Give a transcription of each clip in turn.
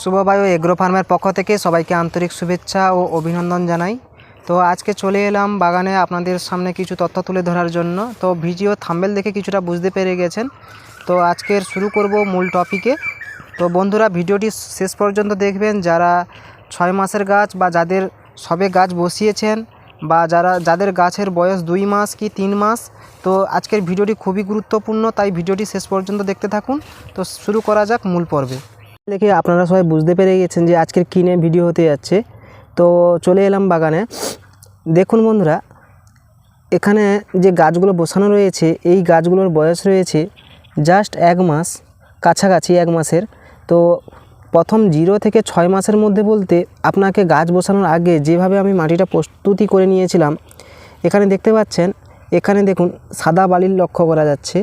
শুভবায়ু agro ফার্মের পক্ষ থেকে সবাইকে আন্তরিক শুভেচ্ছা ও অভিনন্দন জানাই। তো আজকে চলে এলাম বাগানে আপনাদের সামনে কিছু তথ্য তুলে ধরার জন্য। তো ভিডিও থাম্বেল দেখে কিছুটা বুঝতে পেরে গেছেন। তো আজকের শুরু করব মূল টপিকে। তো বন্ধুরা, ভিডিওটি শেষ পর্যন্ত দেখবেন। যারা ছয় মাসের গাছ বা যাদের সবে গাছ বসিয়েছেন বা যারা, যাদের গাছের বয়স দুই মাস কি তিন মাস, তো আজকের ভিডিওটি খুবই গুরুত্বপূর্ণ। তাই ভিডিওটি শেষ পর্যন্ত দেখতে থাকুন। তো শুরু করা যাক মূল পর্বে। দেখে আপনারা সবাই বুঝতে পেরে গেছেন যে আজকের কিনে ভিডিও হতে যাচ্ছে। তো চলে এলাম বাগানে। দেখুন বন্ধুরা, এখানে যে গাছগুলো বসানো রয়েছে, এই গাছগুলোর বয়স রয়েছে জাস্ট এক মাস, কাছাকাছি এক মাসের। তো প্রথম জিরো থেকে ছয় মাসের মধ্যে বলতে আপনাকে গাছ বসানোর আগে যেভাবে আমি মাটিটা প্রস্তুতি করে নিয়েছিলাম, এখানে দেখতে পাচ্ছেন, এখানে দেখুন সাদা বালির লক্ষ্য করা যাচ্ছে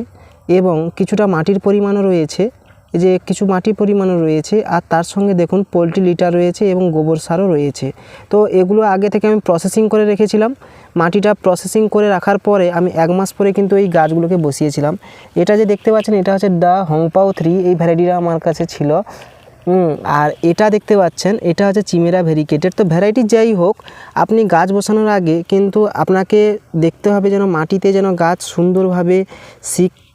এবং কিছুটা মাটির পরিমাণও রয়েছে। যে কিছু মাটির পরিমাণও রয়েছে, আর তার সঙ্গে দেখুন পোলট্রি লিটার রয়েছে এবং গোবর সারও রয়েছে। তো এগুলো আগে থেকে আমি প্রসেসিং করে রেখেছিলাম। মাটিটা প্রসেসিং করে রাখার পরে আমি এক মাস পরে কিন্তু এই গাছগুলোকে বসিয়েছিলাম। এটা যে দেখতে পাচ্ছেন, এটা হচ্ছে দ্য হংপাও থ্রি, এই ভ্যারাইটিটা আমার কাছে ছিল। আর এটা দেখতে পাচ্ছেন, এটা হচ্ছে চিমেরা ভেরিকেটেড। তো ভ্যারাইটি যাই হোক, আপনি গাছ বসানোর আগে কিন্তু আপনাকে দেখতে হবে যেন মাটিতে যেন গাছ সুন্দরভাবে মা-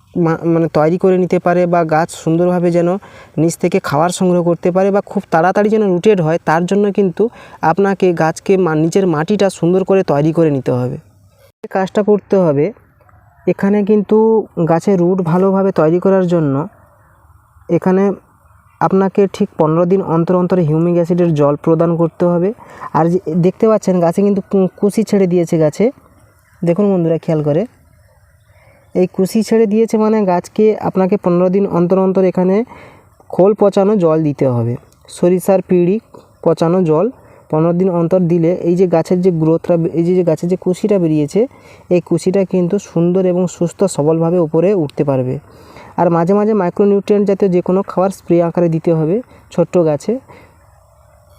মানে তৈরি করে নিতে পারে বা গাছ সুন্দরভাবে যেন নিচ থেকে খাবার সংগ্রহ করতে পারে বা খুব তাড়াতাড়ি যেন রুটেড হয়, তার জন্য কিন্তু আপনাকে গাছকে নিচের মাটিটা সুন্দর করে তৈরি করে নিতে হবে। কাজটা করতে হবে এখানে কিন্তু গাছের রুট ভালোভাবে তৈরি করার জন্য এখানে আপনাকে ঠিক পনেরো দিন অন্তর অন্তর হিউমিক অ্যাসিডের জল প্রদান করতে হবে। আর দেখতে পাচ্ছেন গাছে কিন্তু কুশি ছেড়ে দিয়েছে গাছে। দেখুন বন্ধুরা, খেয়াল করে। এই কুশি ছেড়ে দিয়েছে মানে গাছকে আপনাকে পনেরো দিন অন্তর অন্তর এখানে খোল পচানো জল দিতে হবে। সরিষার পিঁড়ি পচানো জল পনেরো দিন অন্তর দিলে এই যে গাছের যে গ্রোথটা এই যে গাছের যে কুশিটা বেরিয়েছে, এই কুশিটা কিন্তু সুন্দর এবং সুস্থ সবলভাবে উপরে উঠতে পারবে। আর মাঝে মাঝে মাইক্রোনিউট্রিয়েন্ট জাতীয় যে কোনো খাবার স্প্রে আকারে দিতে হবে ছোট্ট গাছে।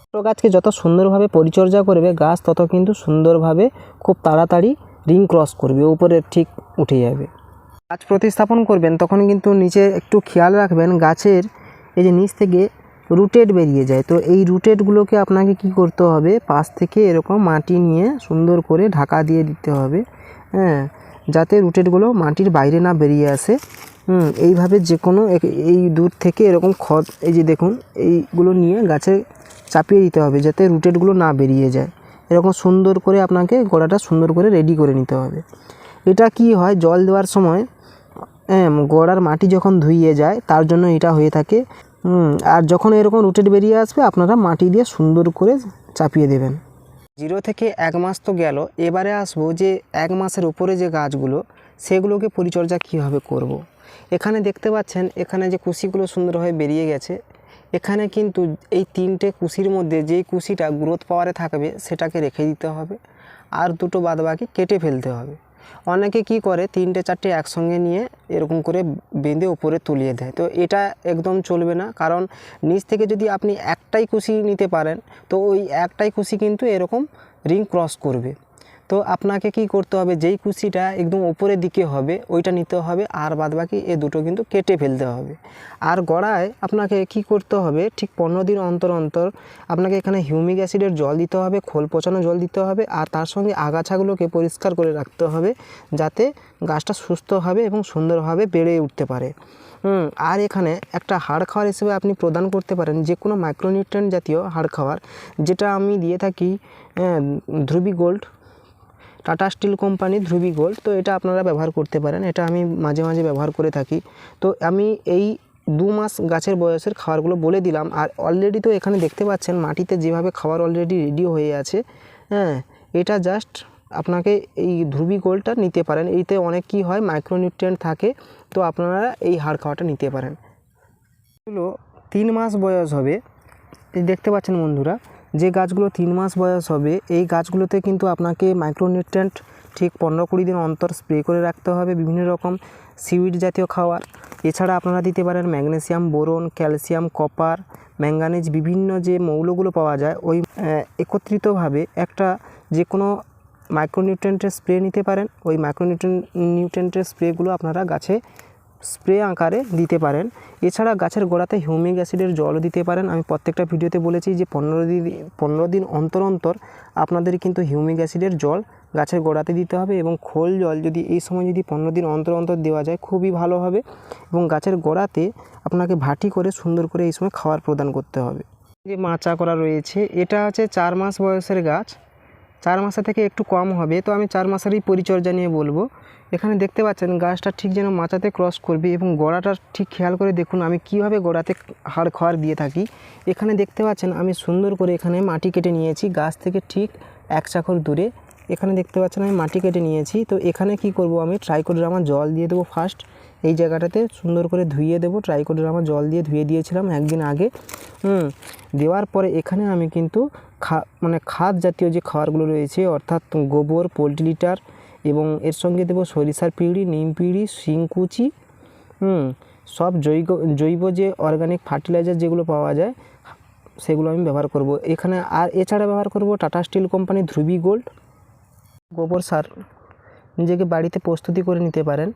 ছোটো গাছকে যত সুন্দরভাবে পরিচর্যা করবে গাছ, তত কিন্তু সুন্দরভাবে খুব তাড়াতাড়ি রিং ক্রস করবে, উপরে ঠিক উঠে যাবে। গাছ প্রতিস্থাপন করবেন, তখন কিন্তু নিচে একটু খেয়াল রাখবেন গাছের এই যে নিচ থেকে রুটেড বেরিয়ে যায়। তো এই রুটেডগুলোকে আপনাকে কি করতে হবে? পাশ থেকে এরকম মাটি নিয়ে সুন্দর করে ঢাকা দিয়ে দিতে হবে হ্যাঁ যাতে রুটেডগুলো মাটির বাইরে না বেরিয়ে আসে। হুম, এইভাবে যে কোনো এই দূর থেকে এরকম খদ, এই যে দেখুন, এইগুলো নিয়ে গাছে চাপিয়ে দিতে হবে, যাতে রুটেডগুলো না বেরিয়ে যায়। এরকম সুন্দর করে আপনাকে গোড়াটা সুন্দর করে রেডি করে নিতে হবে। এটা কি হয়? জল দেওয়ার সময় গোড়ার মাটি যখন ধুইয়ে যায়, তার জন্য এটা হয়ে থাকে। আর যখন এরকম রুটেড বেরিয়ে আসবে, আপনারা মাটি দিয়ে সুন্দর করে চাপিয়ে দেবেন। জিরো থেকে এক মাস তো গেল। এবারে আসব যে এক মাসের উপরে যে গাছগুলো, সেগুলোকে পরিচর্যা কীভাবে করব। এখানে দেখতে পাচ্ছেন, এখানে যে কুশিগুলো সুন্দরভাবে বেরিয়ে গেছে। এখানে কিন্তু এই তিনটে কুশির মধ্যে যেই কুশিটা গ্রোথ পাওয়ারে থাকবে, সেটাকে রেখে দিতে হবে। আর দুটো বাদবাকি কেটে ফেলতে হবে। অনেকে কি করে, তিনটে, চারটে একসঙ্গে নিয়ে এরকম করে বেঁধে ওপরে তুলিয়ে দেয়। তো এটা একদম চলবে না, কারণ নিচ থেকে যদি আপনি একটাই কুশি নিতে পারেন, তো ওই একটাই কুশি কিন্তু এরকম রিং ক্রস করবে। তো আপনাকে কি করতে হবে? যেই কুশিটা একদম উপরের দিকে হবে, ওইটা নিতে হবে, আর বাদবাকি এ দুটো কিন্তু কেটে ফেলতে হবে। আর গড়ায় আপনাকে কি করতে হবে? ঠিক পনেরো দিন অন্তর অন্তর আপনাকে এখানে হিউমিক অ্যাসিডের জল দিতে হবে, খোল পচানো জল দিতে হবে, আর তার সঙ্গে আগাছাগুলোকে পরিষ্কার করে রাখতে হবে, যাতে গাছটা সুস্থ হবে এবং সুন্দরভাবে বেড়ে উঠতে পারে। আর এখানে একটা হাড় খাবার হিসেবে আপনি প্রদান করতে পারেন যে কোনো মাইক্রোনিউট্রিয়েন্ট জাতীয় হাড় খাবার যেটা আমি দিয়ে থাকি Dhruvi gold Tata steel company Dhruvi gold তো এটা আপনারা ব্যবহার করতে পারেন। এটা আমি মাঝে মাঝে ব্যবহার করে থাকি। তো আমি এই দু মাস গাছের বয়সের খাবারগুলো বলে দিলাম। আর অলরেডি তো এখানে দেখতে পাচ্ছেন, মাটিতে যেভাবে খাবার অলরেডি রেডি হয়ে আছে হ্যাঁ এটা জাস্ট আপনাকে এই ধ্রুবি গোলটা নিতে পারেন। এইতে অনেক কি হয় মাইক্রোনিউট্রিয়েন্ট থাকে, তো আপনারা এই হাড় খাওয়াটা নিতে পারেন। এগুলো তিন মাস বয়স হবে। দেখতে পাচ্ছেন বন্ধুরা যে গাছগুলো তিন মাস বয়স হবে, এই গাছগুলোতে কিন্তু আপনাকে মাইক্রোনিউট্রেন্ট ঠিক পনেরো কুড়ি দিন অন্তর স্প্রে করে রাখতে হবে বিভিন্ন রকম সিউইড জাতীয় খাবার এছাড়া আপনারা দিতে পারেন magnesium boron calcium copper manganese বিভিন্ন যে মৌলগুলো পাওয়া যায়, ওই একত্রিতভাবে একটা যে কোনো মাইক্রোনিউট্রেন্টের স্প্রে নিতে পারেন। ওই মাইক্রোনিউট্রেন নিউট্রেন্টের স্প্রেগুলো আপনারা গাছে স্প্রে আকারে দিতে পারেন। এছাড়া গাছের গোড়াতে হিউমিক অ্যাসিডের জলও দিতে পারেন। আমি প্রত্যেকটা ভিডিওতে বলেছি যে পনেরো দিন পনেরো দিন অন্তর অন্তর আপনাদের কিন্তু হিউমিক অ্যাসিডের জল গাছের গোড়াতে দিতে হবে এবং খোল জল যদি এই সময় যদি পনেরো দিন অন্তর অন্তর দেওয়া যায় খুবই ভালো হবে এবং গাছের গোড়াতে আপনাকে ভাটি করে সুন্দর করে এই সময় খাবার প্রদান করতে হবে। যে মাচা করা রয়েছে, এটা হচ্ছে চার মাস বয়সের গাছ। চার মাসের থেকে একটু কম হবে। তো আমি চার মাসেরই পরিচর্যা নিয়ে বলব। এখানে দেখতে পাচ্ছেন, গাছটা ঠিক যেন মাচাতে ক্রস করবে এবং গোড়াটা ঠিক খেয়াল করে দেখুন আমি কীভাবে গোড়াতে হাড় খাওয়ার দিয়ে থাকি। এখানে দেখতে পাচ্ছেন, আমি সুন্দর করে এখানে মাটি কেটে নিয়েছি, গাছ থেকে ঠিক এক চাকর দূরে। এখানে দেখতে পাচ্ছেন, আমি মাটি কেটে নিয়েছি। তো এখানে কি করব আমি? ট্রাইকোড্রামা জল দিয়ে দেবো ফার্স্ট এই জায়গাটাতে সুন্দর করে ধুইয়ে দেবো। ট্রাইকোড্রামা জল দিয়ে ধুয়ে দিয়েছিলাম একদিন আগে। হুম, দেওয়ার পরে এখানে আমি কিন্তু খা মানে খাদ জাতীয় যে খাবারগুলো রয়েছে, অর্থাৎ গোবর, পোলট্রি লিটার এবং এর সঙ্গে দেবো সরিষার পিঁড়ি, নিম পিঁড়ি শিংকুচি হুম, সব জৈব জৈব যে অর্গানিক ফার্টিলাইজার যেগুলো পাওয়া যায়, সেগুলো আমি ব্যবহার করব। এখানে আর এছাড়া ব্যবহার করব Tata steel company Dhruvi gold গোবর সার। নিজেকে বাড়িতে প্রস্তুতি করে নিতে পারেন,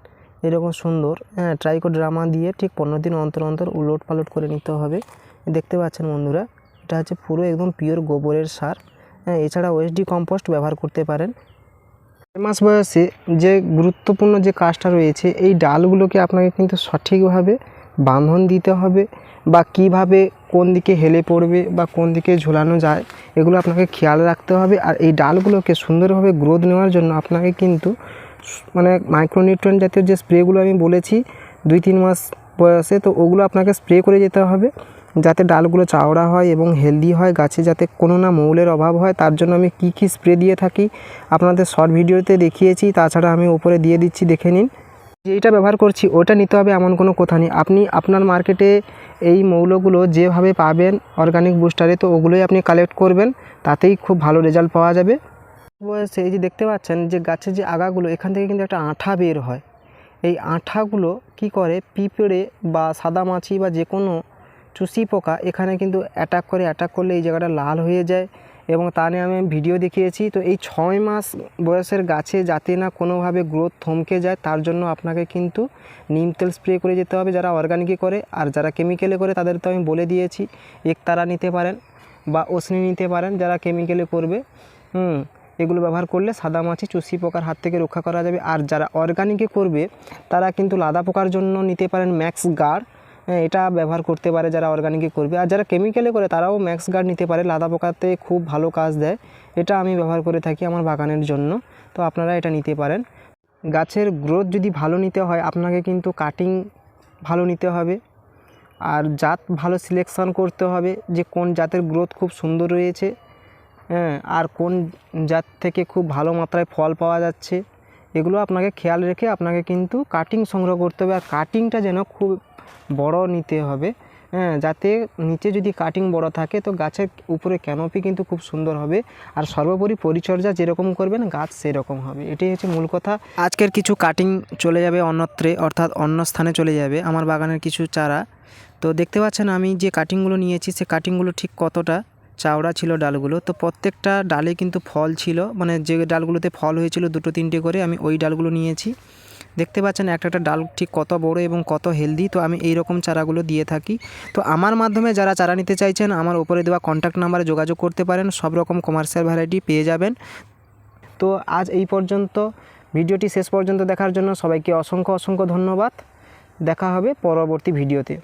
এরকম সুন্দর। হ্যাঁ ট্রাইকোড্রামা দিয়ে ঠিক পনেরো দিন অন্তর অন্তর উলট পালট করে নিতে হবে। দেখতে পাচ্ছেন বন্ধুরা এটা হচ্ছে পুরো একদম পিওর গোবরের সার। হ্যাঁ এছাড়া ওএসডি কম্পোস্ট ব্যবহার করতে পারেন। মাস বয়সে যে গুরুত্বপূর্ণ যে কাজটা রয়েছে, এই ডালগুলোকে আপনাকে কিন্তু সঠিকভাবে বাঁধন দিতে হবে বা কীভাবে কোন দিকে হেলে পড়বে বা কোন দিকে ঝুলানো যায়, এগুলো আপনাকে খেয়াল রাখতে হবে। আর এই ডালগুলোকে সুন্দরভাবে গ্রোথ নেওয়ার জন্য আপনাকে কিন্তু মানে মাইক্রোনিউট্রন জাতীয় যে স্প্রেগুলো আমি বলেছি, দুই তিন মাস বয়সে, তো ওগুলো আপনাকে স্প্রে করে যেতে হবে। যাতে ডালগুলো চওড়া হয় এবং হেলদি হয়, গাছে যাতে কোনো না মৌলের অভাব হয়, তার জন্য আমি কী কী স্প্রে দিয়ে থাকি আপনাদের শর্ট ভিডিওতে দেখিয়েছি, তাছাড়া আমি উপরে দিয়ে দিচ্ছি, দেখে নিন। যেইটা ব্যবহার করছি, ওটা নিতে হবে এমন কোনো কথা নেই। আপনি আপনার মার্কেটে এই মৌলগুলো যেভাবে পাবেন অর্গানিক বুস্টারে তো ওগুলোই আপনি কালেক্ট করবেন, তাতেই খুব ভালো রেজাল্ট পাওয়া যাবে। বয়সে এই যে দেখতে পাচ্ছেন যে গাছের যে আগাগুলো, এখান থেকে কিন্তু একটা আঠা বের হয়। এই আঠাগুলো কি করে, পিঁপড়ে বা সাদা মাছি বা যে কোনো চুষি পোকা, এখানে কিন্তু অ্যাটাক করে অ্যাটাক করলে এই জায়গাটা লাল হয়ে যায়। এবং তা নিয়ে আমি ভিডিও দেখিয়েছি। তো এই ছয় মাস বয়সের গাছে যাতে না কোনোভাবে গ্রোথ থমকে যায়, তার জন্য আপনাকে কিন্তু নিম তেল স্প্রে করে যেতে হবে যারা অর্গানিকে করে। আর যারা কেমিক্যালে করে, তাদের তো আমি বলে দিয়েছি একতারা নিতে পারেন বা ওসনি নিতে পারেন, যারা কেমিক্যালে করবে। হুম, এগুলো ব্যবহার করলে সাদা মাছি চুষি পোকার হাত থেকে রক্ষা করা যাবে। আর যারা অর্গানিকে করবে, তারা কিন্তু লাদা পোকার জন্য নিতে পারেন ম্যাক্স গার্ড হ্যাঁ, এটা ব্যবহার করতে পারে যারা অর্গানিকে করবে। আর যারা কেমিক্যালে করে তারাও ম্যাক্স গার্ড নিতে পারে। লাদা পোকাতে খুব ভালো কাজ দেয়। এটা আমি ব্যবহার করে থাকি আমার বাগানের জন্য। তো আপনারা এটা নিতে পারেন। গাছের গ্রোথ যদি ভালো নিতে হয় আপনাকে কিন্তু কাটিং ভালো নিতে হবে। আর জাত ভালো সিলেকশন করতে হবে যে কোন জাতের গ্রোথ খুব সুন্দর রয়েছে। হ্যাঁ আর কোন জাত থেকে খুব ভালো মাত্রায় ফল পাওয়া যাচ্ছে। এগুলো আপনাকে খেয়াল রেখে আপনাকে কিন্তু কাটিং সংগ্রহ করতে হবে। আর কাটিংটা যেন খুব বড় নিতে হবে। হ্যাঁ যাতে নিচে যদি কাটিং বড় থাকে, তো গাছের উপরে ক্যানোপি কিন্তু খুব সুন্দর হবে। আর সর্বোপরি পরিচর্যা যেরকম করবেন, গাছ সেরকম হবে। এটাই হচ্ছে মূল কথা। আজকের কিছু কাটিং চলে যাবে অন্যত্রে, অর্থাৎ অন্য স্থানে চলে যাবে আমার বাগানের কিছু চারা। তো দেখতে পাচ্ছেন আমি যে কাটিংগুলো নিয়েছি, সে কাটিংগুলো ঠিক কতটা? চাওড়া ছিল ডালগুলো। তো প্রত্যেকটা ডালে কিন্তু ফল ছিল। মানে যে ডালগুলোতে ফল হয়েছিল দুটো তিনটে করে আমি ওই ডালগুলো নিয়েছি। দেখতে পাচ্ছেন একটা একটা ডাল ঠিক কত বড় এবং কত হেলদি। তো আমি এই রকম চারাগুলো দিয়ে থাকি। তো আমার মাধ্যমে যারা চারা নিতে চাইছেন, আমার উপরে দেওয়া কন্ট্যাক্ট নাম্বারে যোগাযোগ করতে পারেন। সব রকম কমার্শিয়াল ভ্যারাইটি পেয়ে যাবেন। তো আজ এই পর্যন্ত। ভিডিওটি শেষ পর্যন্ত দেখার জন্য সবাইকে অসংখ্য অসংখ্য ধন্যবাদ। দেখা হবে পরবর্তী ভিডিওতে।